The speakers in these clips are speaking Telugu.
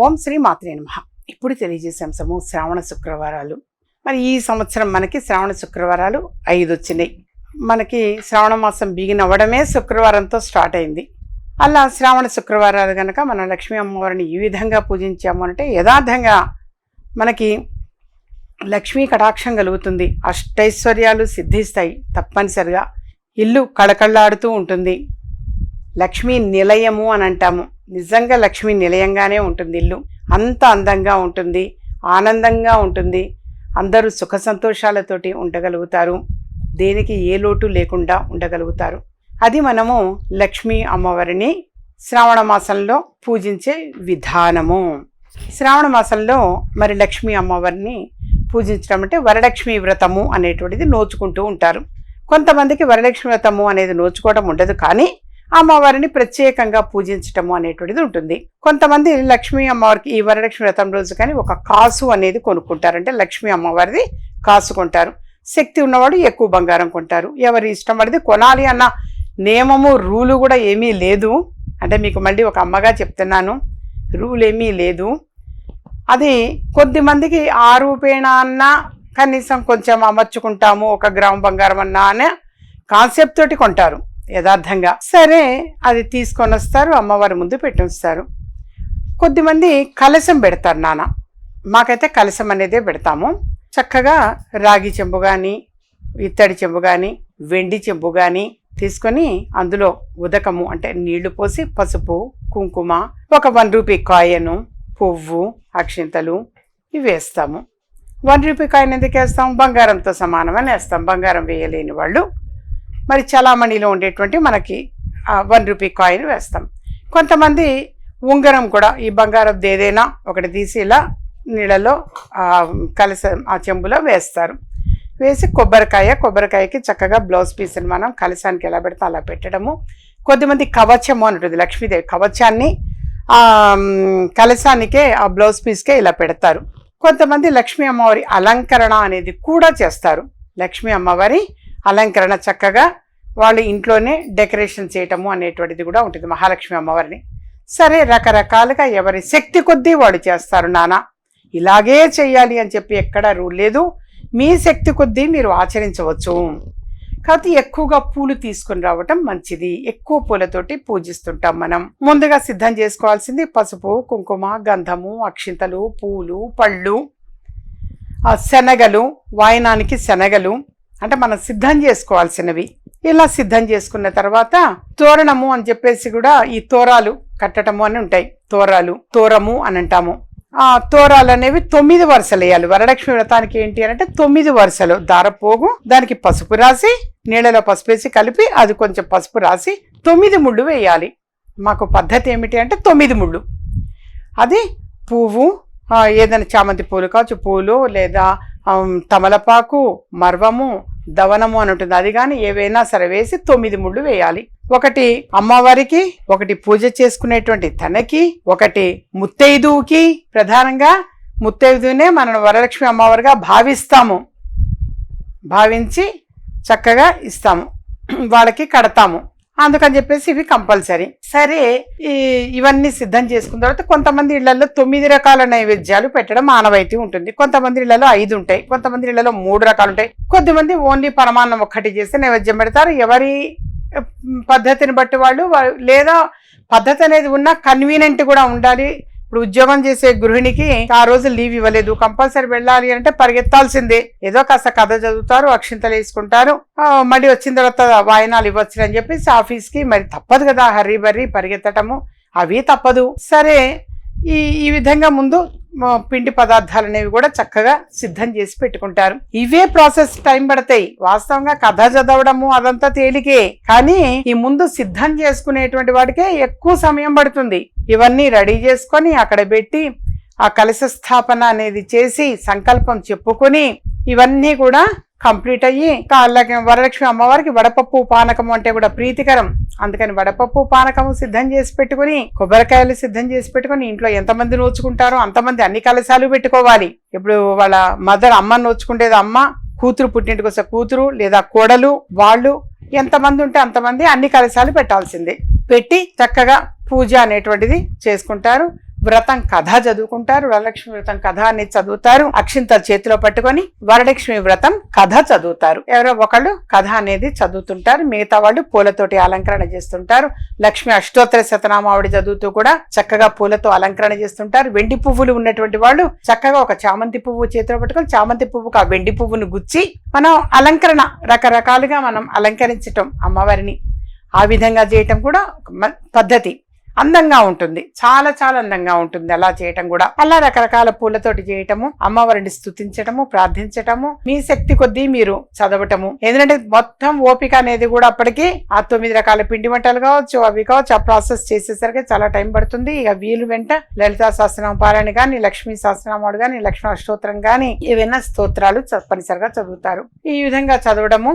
ఓం శ్రీ మాత్రే నమ. ఇప్పుడు తెలియజేసే అంశము శ్రావణ శుక్రవారాలు. మరి ఈ సంవత్సరం మనకి శ్రావణ శుక్రవారాలు ఐదు వచ్చినాయి మనకి శ్రావణ మాసం బిగిన్ అవ్వడమే శుక్రవారంతో స్టార్ట్ అయింది. అలా శ్రావణ శుక్రవారాలు కనుక మన లక్ష్మీ అమ్మవారిని ఈ విధంగా పూజించాము అంటే యథార్థంగా మనకి లక్ష్మీ కటాక్షం కలుగుతుంది. అష్టైశ్వర్యాలు సిద్ధిస్తాయి తప్పనిసరిగా. ఇల్లు కళకళలాడుతూ ఉంటుంది. లక్ష్మీ నిలయము అని అంటాము. నిజంగా లక్ష్మీ నిలయంగానే ఉంటుంది ఇల్లు. అంత అందంగా ఉంటుంది. ఆనందంగా ఉంటుంది. అందరూ సుఖ సంతోషాలతోటి ఉండగలుగుతారు. దేనికి ఏ లోటు లేకుండా ఉండగలుగుతారు. అది మనము లక్ష్మీ అమ్మవారిని శ్రావణ మాసంలో పూజించే విధానము. శ్రావణ మాసంలో మరి లక్ష్మీ అమ్మవారిని పూజించడం అంటే వరలక్ష్మి వ్రతము అనేటువంటిది నోచుకుంటూ ఉంటారు. కొంతమందికి వరలక్ష్మి వ్రతము అనేది నోచుకోవడం ఉండదు కానీ అమ్మవారిని ప్రత్యేకంగా పూజించటము అనేటువంటిది ఉంటుంది. కొంతమంది లక్ష్మీ అమ్మవారికి ఈ వరలక్ష్మి వ్రతం రోజు కానీ ఒక కాసు అనేది కొనుక్కుంటారు. అంటే లక్ష్మీ అమ్మవారిది కాసు కొంటారు. శక్తి ఉన్నవాడు ఎక్కువ బంగారం కొంటారు. ఎవరి ఇష్టం పడితే కొనాలి అన్న నియమము రూలు కూడా ఏమీ లేదు. అంటే మీకు మళ్ళీ ఒక అమ్మగా చెప్తున్నాను. రూల్ ఏమీ లేదు. అది కొద్ది మందికి ఆ రూపేణ అన్నా కనీసం కొంచెం అమర్చుకుంటాము ఒక గ్రామ బంగారం అన్నా అనే కాన్సెప్ట్ తోటి కొంటారు. యథార్థంగా. సరే అది తీసుకొని వస్తారు అమ్మవారి ముందు పెట్టిస్తారు కొద్దిమంది కలశం పెడతారు నాన్న. మాకైతే కలశం అనేదే పెడతాము. చక్కగా రాగి చెంబు కానీ ఇత్తడి చెంబు కానీ వెండి చెంబు కానీ తీసుకొని అందులో ఉదకము అంటే నీళ్ళు పోసి పసుపు కుంకుమ ఒక వన్ రూపీ కాయను పువ్వు అక్షింతలు ఇవి వేస్తాము. వన్ రూపీ కాయను ఎందుకు వేస్తాం బంగారంతో సమానమని వేస్తాం. బంగారం వేయలేని వాళ్ళు మరి చలామణిలో ఉండేటువంటి మనకి వన్ రూపీ కాయిన్ వేస్తాం. కొంతమంది ఉంగరం కూడా ఈ బంగారం ఏదైనా ఒకటి తీసి ఇలా నీళ్ళలో ఆ, కలస ఆ చెంబులో వేస్తారు. వేసి కొబ్బరికాయ కొబ్బరికాయకి చక్కగా బ్లౌజ్ పీస్ని మనం కలశానికి ఎలా పెడితే అలా పెట్టడము. కొద్దిమంది కవచము అని ఉంటుంది లక్ష్మీదేవి కవచాన్ని కలశానికే ఆ బ్లౌజ్ పీస్కే ఇలా పెడతారు. కొంతమంది లక్ష్మీ అమ్మవారి అలంకరణ అనేది కూడా చేస్తారు. లక్ష్మీ అమ్మవారి అలంకరణ చక్కగా వాళ్ళు ఇంట్లోనే డెకరేషన్ చేయటము అనేటువంటిది కూడా ఉంటుంది మహాలక్ష్మి అమ్మవారిని. సరే రకరకాలుగా ఎవరి శక్తి కొద్దీ వాడు చేస్తారు నాన్న ఇలాగే చేయాలి అని చెప్పి ఎక్కడా రూల్ లేదు. మీ శక్తి కొద్దీ మీరు ఆచరించవచ్చు. కాబట్టి ఎక్కువగా పూలు తీసుకొని రావటం మంచిది. ఎక్కువ పూలతోటి పూజిస్తుంటాం మనం. ముందుగా సిద్ధం చేసుకోవాల్సింది పసుపు కుంకుమ గంధము అక్షింతలు పూలు పళ్ళు శనగలు వాయనానికి శనగలు. అంటే మనం సిద్ధం చేసుకోవాల్సినవి. ఇలా సిద్ధం చేసుకున్న తర్వాత తోరణము అని చెప్పేసి కూడా ఈ తోరాలు కట్టడము అని ఉంటాయి. తోరాలు తోరము అని అంటాము. ఆ తోరాలు అనేవి తొమ్మిది వరుసలు వేయాలి. వరలక్ష్మి వ్రతానికి ఏంటి అని అంటే తొమ్మిది వరుసలు. దారపోగు దానికి పసుపు రాసి నీళ్ళలో పసుపు వేసి కలిపి అది కొంచెం పసుపు రాసి తొమ్మిది ముళ్ళు వేయాలి. మాకు పద్ధతి ఏమిటి అంటే తొమ్మిది ముళ్ళు. అది పువ్వు ఏదైనా చామంతి పూలు కావచ్చు పూలు లేదా తమలపాకు మర్వము దవనము అని ఉంటుంది అది కానీ ఏవైనా సరే వేసి తొమ్మిది ముళ్ళు వేయాలి. ఒకటి అమ్మవారికి ఒకటి పూజ చేసుకునేటువంటి తనకి ఒకటి ముత్తైదువుకి. ప్రధానంగా ముత్తైదునే మనం వరలక్ష్మి అమ్మవారిగా భావిస్తాము. భావించి చక్కగా ఇస్తాము. వాళ్ళకి కడతాము. అందుకని చెప్పేసి ఇవి కంపల్సరీ. సరే ఇవన్నీ సిద్ధం చేసుకున్న తర్వాత కొంతమంది ఇళ్ళలో తొమ్మిది రకాల నైవేద్యాలు పెట్టడం ఆనవాయితీ ఉంటుంది. కొంతమంది ఇళ్ళలో ఐదు ఉంటాయి. కొంతమంది ఇళ్ళలో మూడు రకాలు ఉంటాయి. కొద్దిమంది ఓన్లీ పరమాన్నం ఒక్కటి చేస్తే నైవేద్యం పెడతారు. ఎవరి పద్ధతిని బట్టి వాళ్ళు లేదా పద్ధతి అనేది ఉన్న కన్వీనియంట్ కూడా ఉండాలి. ఇప్పుడు ఉద్యోగం చేసే గృహిణికి ఆ రోజు లీవ్ ఇవ్వలేదు. కంపల్సరీ వెళ్ళాలి అంటే పరిగెత్తాల్సిందే. ఏదో కాస్త కథ చదువుతారు అక్షింతలు వేసుకుంటారు. మళ్ళీ వచ్చిన తర్వాత వాయనాలు ఇవ్వచ్చు అని చెప్పేసి ఆఫీస్కి మరి తప్పదు కదా. హర్రీ బర్రీ పరిగెత్తటము. అవి తప్పదు. సరే ఈ ఈ విధంగా ముందు పిండి పదార్థాలు అనేవి కూడా చక్కగా సిద్ధం చేసి పెట్టుకుంటారు. ఇవే ప్రాసెస్ టైం పడతాయి. వాస్తవంగా కథ చదవడము అదంతా తేలికే. కానీ ఈ ముందు సిద్ధం చేసుకునేటువంటి వాడికే ఎక్కువ సమయం పడుతుంది. ఇవన్నీ రెడీ చేసుకొని అక్కడ పెట్టి ఆ కలశ స్థాపన అనేది చేసి సంకల్పం చెప్పుకొని ఇవన్నీ కూడా కంప్లీట్ అయ్యి కాళ్ళకి వరలక్ష్మి అమ్మవారికి వడపప్పు పానకం అంటే కూడా ప్రీతికరం. అందుకని వడపప్పు పానకము సిద్ధం చేసి పెట్టుకుని కొబ్బరికాయలు సిద్ధం చేసి పెట్టుకుని ఇంట్లో ఎంతమంది నోచుకుంటారో అంతమంది అన్ని కలశాలు పెట్టుకోవాలి. ఇప్పుడు వాళ్ళ మదర్ అమ్మ నోచుకుంటేది అమ్మ కూతురు పుట్టింటికి వస్తే కూతురు లేదా కోడలు వాళ్ళు ఎంతమంది ఉంటే అంతమంది అన్ని కలశాలు పెట్టాల్సిందే. పెట్టి చక్కగా పూజ అనేటువంటిది చేసుకుంటారు. వ్రతం కథ చదువుకుంటారు వరలక్ష్మి వ్రతం కథ అనేది చదువుతారు. అక్షింత చేతిలో పట్టుకొని వరలక్ష్మి వ్రతం కథ చదువుతారు. ఎవరో ఒకళ్ళు కథ అనేది చదువుతుంటారు. మిగతా వాళ్ళు పూలతోటి అలంకరణ చేస్తుంటారు. లక్ష్మి అష్టోత్తర శతనామావిడి చదువుతూ కూడా చక్కగా పూలతో అలంకరణ చేస్తుంటారు. వెండి పువ్వులు ఉన్నటువంటి వాళ్ళు చక్కగా ఒక చామంతి పువ్వు చేతిలో పట్టుకొని చామంతి పువ్వుకు ఆ వెండి పువ్వును గుచ్చి మనం అలంకరణ రకరకాలుగా మనం అలంకరించటం అమ్మవారిని ఆ విధంగా చేయటం కూడా ఒక మ- పద్ధతి. అందంగా ఉంటుంది. చాలా చాలా అందంగా ఉంటుంది. అలా చేయటం కూడా. అలా రకరకాల పూలతోటి చేయటము అమ్మవారిని స్తుతించటము ప్రార్థించటము మీ శక్తి కొద్దీ మీరు చదవటము. ఎందుకంటే మొత్తం ఓపిక అనేది కూడా అప్పటికి ఆ తొమ్మిది రకాల పిండి వంటలు కావచ్చు అవి కావచ్చు ఆ ప్రాసెస్ చేసేసరికి చాలా టైం పడుతుంది. ఇక వీలు వెంట లలితా సహస్రనామ పారాయణ కానీ లక్ష్మీ సహస్రనామాడు కానీ లక్ష్మీ అష్టోత్తరం కానీ ఏవైనా స్తోత్రాలు తప్పనిసరిగా చదువుతారు. ఈ విధంగా చదవడము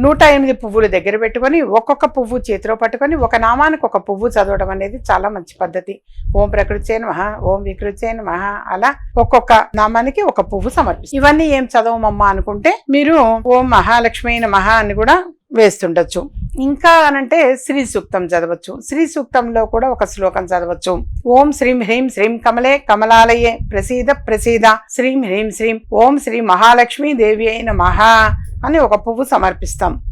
నూట ఎనిమిది పువ్వులు దగ్గర పెట్టుకొని ఒక్కొక్క పువ్వు చేతిలో పట్టుకొని ఒక నామానికి ఒక పువ్వు చదవడం అనేది చాలా మంచి పద్ధతి. ఓం ప్రకృతి మహా ఓం వికృతి మహా అలా ఒక్కొక్క నామానికి ఒక పువ్వు సమర్పిస్తుంది ఇవన్నీ ఏం చదవమమ్మా అనుకుంటే మీరు ఓం మహాలక్ష్మి మహా అని కూడా వేస్తుండొచ్చు. ఇంకా అనంటే శ్రీ సూక్తం చదవచ్చు. శ్రీ సూక్తంలో కూడా ఒక శ్లోకం చదవచ్చు. ఓం శ్రీం హ్రీం శ్రీం కమలే కమలాలయే ప్రసీద ప్రసీద. శ్రీం హ్రీం శ్రీం ఓం శ్రీ మహాలక్ష్మి దేవి అయిన మహా అని ఒక పువ్వు సమర్పిస్తాం.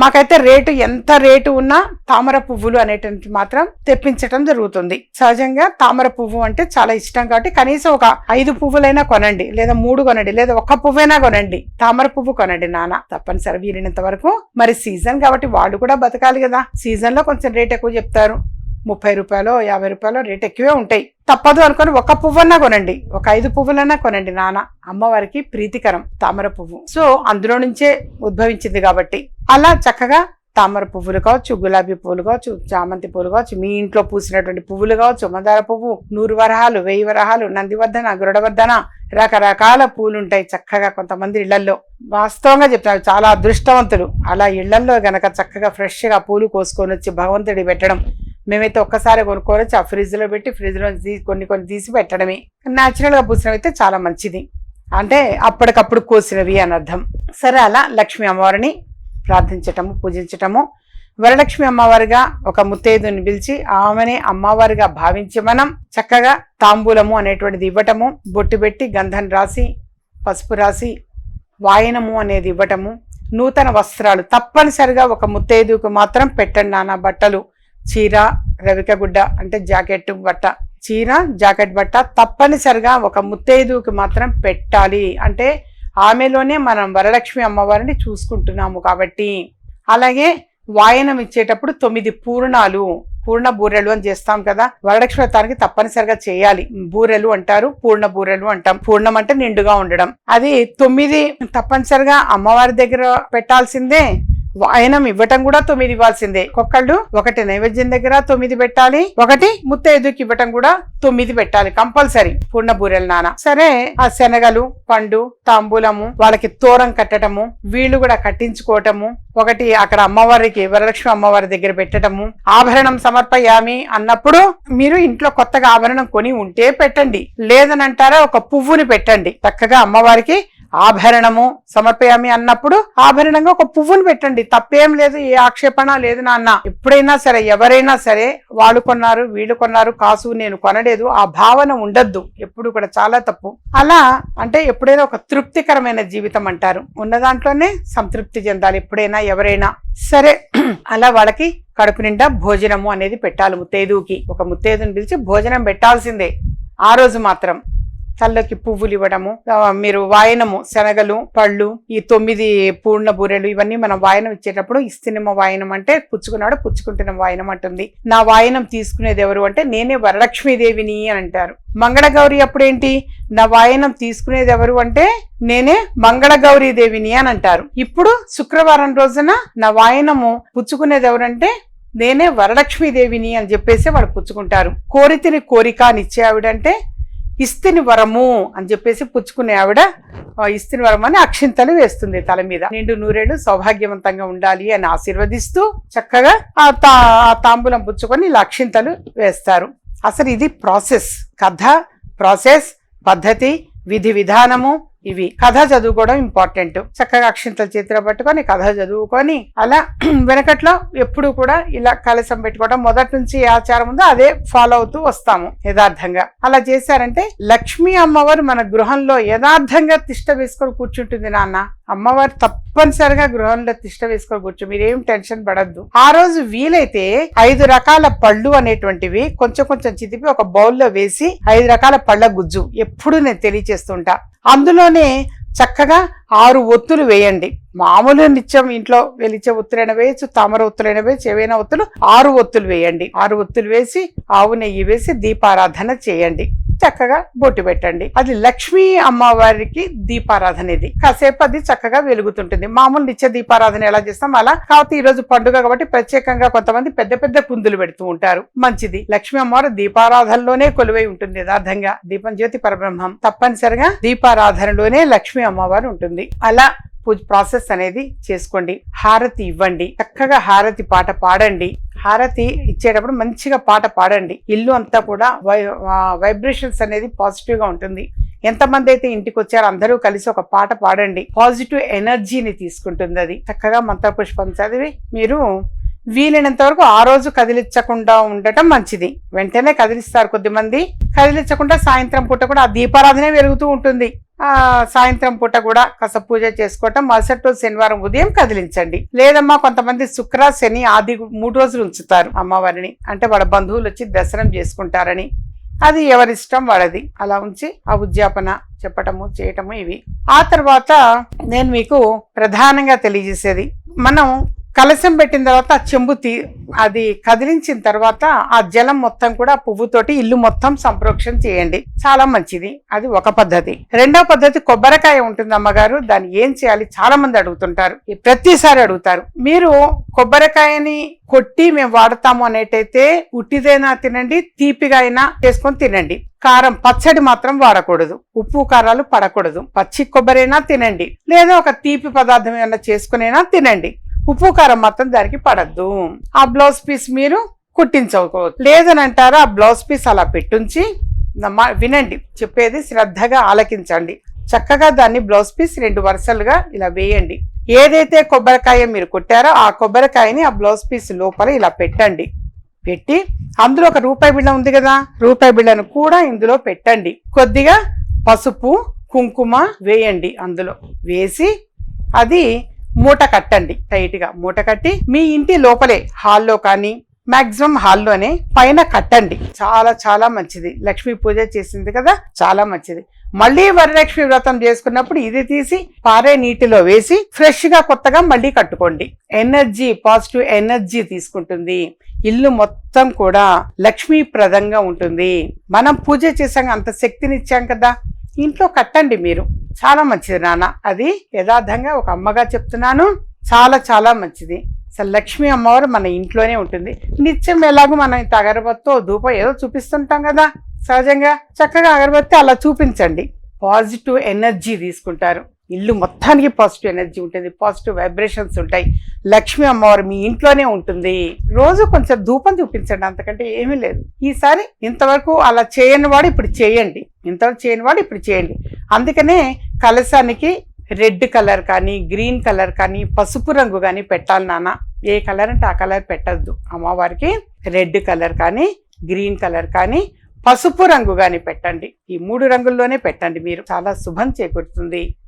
మాకైతే రేటు ఎంత రేటు ఉన్నా తామర పువ్వులు అనేటువంటి మాత్రం తెప్పించటం జరుగుతుంది. సహజంగా తామర పువ్వు అంటే చాలా ఇష్టం కాబట్టి కనీసం ఒక ఐదు పువ్వులైనా కొనండి. లేదా మూడు కొనండి. లేదా ఒక్క పువ్వైనా కొనండి. తామర పువ్వు కొనండి నాన్న. తప్పనిసరి వీరినంత వరకు. మరి సీజన్ కాబట్టి వాళ్ళు కూడా బతకాలి కదా. సీజన్లో కొంచెం రేట్ ఎక్కువ చెప్తారు. ముప్పై రూపాయలు యాభై రూపాయలు రేట్ ఎక్కువే ఉంటాయి. తప్పదు అనుకొని ఒక పువ్వన్నా కొనండి. ఒక ఐదు పువ్వులన్నా కొనండి నాన్న. అమ్మవారికి ప్రీతికరం తామర పువ్వు. సో అందులో నుంచే ఉద్భవించింది కాబట్టి. అలా చక్కగా తామర పువ్వులు కావచ్చు గులాబీ పువ్వులు కావచ్చు చామంతి పువ్వులు కావచ్చు మీ ఇంట్లో పూసినటువంటి పువ్వులు కావచ్చు మందార పువ్వు నూరు వరహాలు వెయ్యి వరహాలు నందివర్ధన గరుడవర్ధన రకరకాల పూలు ఉంటాయి చక్కగా కొంతమంది ఇళ్ళల్లో. వాస్తవంగా చెప్తారు చాలా అదృష్టవంతులు. అలా ఇళ్ళల్లో గనక చక్కగా ఫ్రెష్గా పూలు కోసుకొని వచ్చి భగవంతుడి పెట్టడం మేమైతే ఒక్కసారి కొనుక్కోవచ్చు ఆ ఫ్రిడ్జ్లో పెట్టి ఫ్రిడ్జ్లో కొన్ని కొన్ని తీసి పెట్టడమే. న్యాచురల్గా పూసినవి అయితే చాలా మంచిది. అంటే అప్పటికప్పుడు కోసినవి అని అర్థం. సరే అలా లక్ష్మీ అమ్మవారిని ప్రార్థించటము పూజించటము. వరలక్ష్మి అమ్మవారిగా ఒక ముత్తైదుని పిలిచి ఆమెనే అమ్మవారిగా భావించి మనం చక్కగా తాంబూలము అనేటువంటిది ఇవ్వటము బొట్టు పెట్టి గంధం రాసి పసుపు రాసి వాయనము అనేది ఇవ్వటము నూతన వస్త్రాలు తప్పనిసరిగా ఒక ముత్తైదుకు మాత్రం పెట్టండి నాన్న బట్టలు. చీర రవిక గుడ్డ అంటే జాకెట్ బట్ట. చీర జాకెట్ బట్ట తప్పనిసరిగా ఒక ముత్తైదువుకి మాత్రం పెట్టాలి. అంటే ఆమెలోనే మనం వరలక్ష్మి అమ్మవారిని చూసుకుంటున్నాము కాబట్టి. అలాగే వాయనం ఇచ్చేటప్పుడు తొమ్మిది పూర్ణాలు పూర్ణ బూరెలు అని చేస్తాం కదా. వరలక్ష్మి వ్రతానికి తప్పనిసరిగా చేయాలి. బూరెలు అంటారు పూర్ణ బూరెలు అంటాం. పూర్ణం అంటే నిండుగా ఉండడం. అది తొమ్మిది తప్పనిసరిగా అమ్మవారి దగ్గర పెట్టాల్సిందే. వాయనం ఇవ్వటం కూడా తొమ్మిది ఇవ్వాల్సిందే. ఒక్కళ్ళు ఒకటి నైవేద్యం దగ్గర తొమ్మిది పెట్టాలి ఒకటి ముత్తైదుకి ఇవ్వటం కూడా తొమ్మిది పెట్టాలి కంపల్సరీ. పూర్ణ బూరెల నాన్న సరే ఆ శనగలు పండు తాంబూలము వాళ్ళకి తోరం కట్టడము వీళ్ళు కూడా కట్టించుకోవటము ఒకటి అక్కడ అమ్మవారికి వరలక్ష్మి అమ్మవారి దగ్గర పెట్టడము ఆభరణం సమర్పయామి అన్నప్పుడు మీరు ఇంట్లో కొత్తగా ఆభరణం కొని ఉంటే పెట్టండి. లేదనంటారా ఒక పువ్వుని పెట్టండి. చక్కగా అమ్మవారికి ఆభరణము సమర్పయామి అన్నప్పుడు ఆభరణంగా ఒక పువ్వును పెట్టండి. తప్పేం లేదు ఏ ఆక్షేపణ లేదు నాన్న. ఎప్పుడైనా సరే ఎవరైనా సరే వాళ్ళు కొన్నారు వీళ్ళు కొన్నారు కాసు నేను కొనలేదు ఆ భావన ఉండద్దు. ఎప్పుడు కూడా చాలా తప్పు. అలా అంటే ఎప్పుడైనా ఒక తృప్తికరమైన జీవితం అంటారు. ఉన్న దాంట్లోనే సంతృప్తి చెందాలి ఎప్పుడైనా ఎవరైనా సరే. అలా వాళ్ళకి కడుపు నిండా భోజనము అనేది పెట్టాలి ముత్తేదుకి ఒక ముత్తేదుని పిలిచి భోజనం పెట్టాల్సిందే. ఆ రోజు మాత్రం. తల్లోకి పువ్వులు ఇవ్వడము మీరు వాయనము శనగలు పళ్ళు ఈ తొమ్మిది పూర్ణ బూరెలు ఇవన్నీ మనం వాయనం ఇచ్చేటప్పుడు ఇస్తున్నమ్మ వాయనం అంటే పుచ్చుకున్నాడు పుచ్చుకుంటున్న వాయనం అంటుంది. నా వాయనం తీసుకునేది ఎవరు అంటే నేనే వరలక్ష్మీదేవిని అని అంటారు. మంగళగౌరి అప్పుడేంటి? నా వాయనం తీసుకునేది ఎవరు అంటే నేనే మంగళగౌరీ దేవిని అని అంటారు. ఇప్పుడు శుక్రవారం రోజున నా వాయనము పుచ్చుకునేది ఎవరంటే నేనే వరలక్ష్మీదేవిని అని చెప్పేసి వాళ్ళు పుచ్చుకుంటారు. కోరితిని కోరిక అని ఇచ్చే ఆవిడంటే ఇస్తిని వరము అని చెప్పేసి పుచ్చుకునే ఆవిడ ఇస్తిని వరం అని అక్షింతలు వేస్తుంది తల మీద. నిండు నూరేళ్ళు సౌభాగ్యవంతంగా ఉండాలి అని ఆశీర్వదిస్తూ చక్కగా ఆ తా ఆ తాంబూలం పుచ్చుకొని ఇలా అక్షింతలు వేస్తారు. అసలు ఇది ప్రాసెస్. కథ ప్రాసెస్ పద్ధతి విధి విధానము ఇవి. కథ చదువుకోవడం ఇంపార్టెంట్ చక్కగా అక్షింతలు చేతిలో పట్టుకొని కథ చదువుకొని అలా వెనకట్లో ఎప్పుడు కూడా ఇలా కలసం పెట్టుకోవడం మొదటి నుంచి ఆచారం ఉందో అదే ఫాలో అవుతూ వస్తాము యథార్థంగా. అలా చేశారంటే లక్ష్మీ అమ్మవారు మన గృహంలో యథార్థంగా తిష్ట వేసుకొని కూర్చుంటుంది నాన్న. అమ్మవారు తప్పనిసరిగా గృహంలో తిష్ట వేసుకొని కూర్చో మీరేం టెన్షన్ పడద్దు. ఆ రోజు వీలైతే ఐదు రకాల పళ్ళు అనేటువంటివి కొంచెం కొంచెం చితిపి ఒక బౌల్లో వేసి ఐదు రకాల పళ్ళ గుజ్జు ఎప్పుడు నేను తెలియచేస్తుంటా. అందులోనే చక్కగా ఆరు ఒత్తులు వేయండి. మామూలు నిత్యం ఇంట్లో వెలిచే ఒత్తులైన వేయచ్చు తామర ఒత్తులైన వేయచ్చు ఏవైనా ఒత్తులు ఆరు ఒత్తులు వేయండి. ఆరు ఒత్తులు వేసి ఆవు నెయ్యి వేసి దీపారాధన చేయండి. చక్కగా బొట్టు పెట్టండి. అది లక్ష్మీ అమ్మవారికి దీపారాధన ఇది. కాసేపు అది చక్కగా వెలుగుతుంటుంది. మామూలు నిత్య దీపారాధన ఎలా చేస్తాం? అలా కాకపోతే ఈ రోజు పండుగ కాబట్టి ప్రత్యేకంగా కొంతమంది పెద్ద పెద్ద కుందులు పెడుతూ ఉంటారు. మంచిది. లక్ష్మీ అమ్మవారు దీపారాధనలోనే కొలువై ఉంటుంది యథార్థంగా. దీపం జ్యోతి పరబ్రహ్మం తప్పనిసరిగా దీపారాధనలోనే లక్ష్మీ అమ్మవారు ఉంటుంది. అలా పూజ ప్రాసెస్ అనేది చేసుకోండి. హారతి ఇవ్వండి. చక్కగా హారతి పాట పాడండి. హారతి ఇచ్చేటప్పుడు మంచిగా పాట పాడండి. ఇల్లు అంతా కూడా వైబ్రేషన్స్ అనేది పాజిటివ్గా ఉంటుంది. ఎంతమంది అయితే ఇంటికి వచ్చారో అందరూ కలిసి ఒక పాట పాడండి. పాజిటివ్ ఎనర్జీని తీసుకుంటుంది అది. చక్కగా మంత్ర పుష్పం చదివి మీరు వీలైనంత వరకు ఆ రోజు కదిలించకుండా ఉండటం మంచిది. వెంటనే కదిలిస్తారు కొద్దిమంది. కదిలించకుండా సాయంత్రం పూట కూడా ఆ దీపారాధనే వెలుగుతూ ఉంటుంది. సాయంత్రం పూట కూడా కాస్త పూజ చేసుకోవటం మరుసటి రోజు శనివారం ఉదయం కదిలించండి. లేదమ్మా కొంతమంది శుక్ర శని ఆది మూడు రోజులు ఉంచుతారు అమ్మవారిని. అంటే వాళ్ళ బంధువులు వచ్చి దర్శనం చేసుకుంటారని. అది ఎవరిష్టం వాళ్ళది. అలా ఉంచి ఆ ఉద్యాపన చెప్పటము చేయటము ఇవి. ఆ తర్వాత నేను మీకు ప్రధానంగా తెలియజేసేది మనం కలశం పెట్టిన తర్వాత ఆ చెంబు తీ అది కదిలించిన తర్వాత ఆ జలం మొత్తం కూడా పువ్వుతోటి ఇల్లు మొత్తం సంప్రోక్షణ చేయండి. చాలా మంచిది. అది ఒక పద్ధతి. రెండవ పద్ధతి కొబ్బరికాయ ఉంటుంది అమ్మగారు. దాన్ని ఏం చేయాలి? చాలా మంది అడుగుతుంటారు. ప్రతిసారి అడుగుతారు. మీరు కొబ్బరికాయని కొట్టి మేము వాడతాము అనేటైతే ఉట్టిదైనా తినండి తీపిగా అయినా చేసుకొని తినండి. కారం పచ్చడి మాత్రం వాడకూడదు. ఉప్పు కారాలు పడకూడదు. పచ్చి కొబ్బరైనా తినండి. లేదా ఒక తీపి పదార్థం ఏమైనా చేసుకునైనా తినండి. ఉప్పు కారం మాత్రం దానికి పడద్దు. ఆ బ్లౌజ్ పీస్ మీరు కుట్టించుకోవచ్చు. లేదని అంటారా ఆ బ్లౌజ్ పీస్ అలా పెట్టుంచి వినండి. చెప్పేది శ్రద్ధగా ఆలకించండి. చక్కగా దాన్ని బ్లౌజ్ పీస్ రెండు వరుసలుగా ఇలా వేయండి. ఏదైతే కొబ్బరికాయ మీరు కొట్టారో ఆ కొబ్బరికాయని ఆ బ్లౌజ్ పీస్ లోపల ఇలా పెట్టండి. పెట్టి అందులో ఒక రూపాయి బిళ్ళ ఉంది కదా రూపాయి బిళ్ళను కూడా ఇందులో పెట్టండి. కొద్దిగా పసుపు కుంకుమ వేయండి అందులో. వేసి అది మూట కట్టండి. టైట్గా మూట కట్టి మీ ఇంటి లోపలే హాల్లో కానీ మాక్సిమం హాల్లోనే పైన కట్టండి. చాలా చాలా మంచిది. లక్ష్మీ పూజ చేసింది కదా చాలా మంచిది. మళ్ళీ వరలక్ష్మి వ్రతం చేసుకున్నప్పుడు ఇది తీసి పారే నీటిలో వేసి ఫ్రెష్గా కొత్తగా మళ్ళీ కట్టుకోండి. ఎనర్జీ పాజిటివ్ ఎనర్జీ తీసుకుంటుంది. ఇల్లు మొత్తం కూడా లక్ష్మీప్రదంగా ఉంటుంది. మనం పూజ చేసాం అంత శక్తిని ఇచ్చాం కదా ఇంట్లో కట్టండి మీరు. చాలా మంచిది నాన్న. అది యథార్థంగా ఒక అమ్మగా చెప్తున్నాను. చాలా చాలా మంచిది. అసలు లక్ష్మీ అమ్మవారు మన ఇంట్లోనే ఉంటుంది. నిత్యం ఎలాగో మనం ఇంత అగరబత్తో ధూపం ఏదో చూపిస్తుంటాం కదా. సహజంగా చక్కగా అగరబత్తి అలా చూపించండి. పాజిటివ్ ఎనర్జీ తీసుకుంటారు. ఇల్లు మొత్తానికి పాజిటివ్ ఎనర్జీ ఉంటుంది. పాజిటివ్ వైబ్రేషన్స్ ఉంటాయి. లక్ష్మీ అమ్మవారు మీ ఇంట్లోనే ఉంటుంది. రోజు కొంచెం ధూపం చూపించండి. అంతకంటే ఏమీ లేదు. ఈసారి ఇంతవరకు అలా చేయని వాడు ఇప్పుడు చేయండి. ఇంతవరకు చేయని వాడు ఇప్పుడు చేయండి. అందుకనే కలశానికి రెడ్ కలర్ కానీ గ్రీన్ కలర్ కానీ పసుపు రంగు కానీ పెట్టాలి నాన్న. ఏ కలర్ అంటే ఆ కలర్ పెట్టద్దు. అమ్మవారికి రెడ్ కలర్ కానీ గ్రీన్ కలర్ కానీ పసుపు రంగు కానీ పెట్టండి. ఈ మూడు రంగుల్లోనే పెట్టండి మీరు. చాలా శుభం చేకూరుతుంది.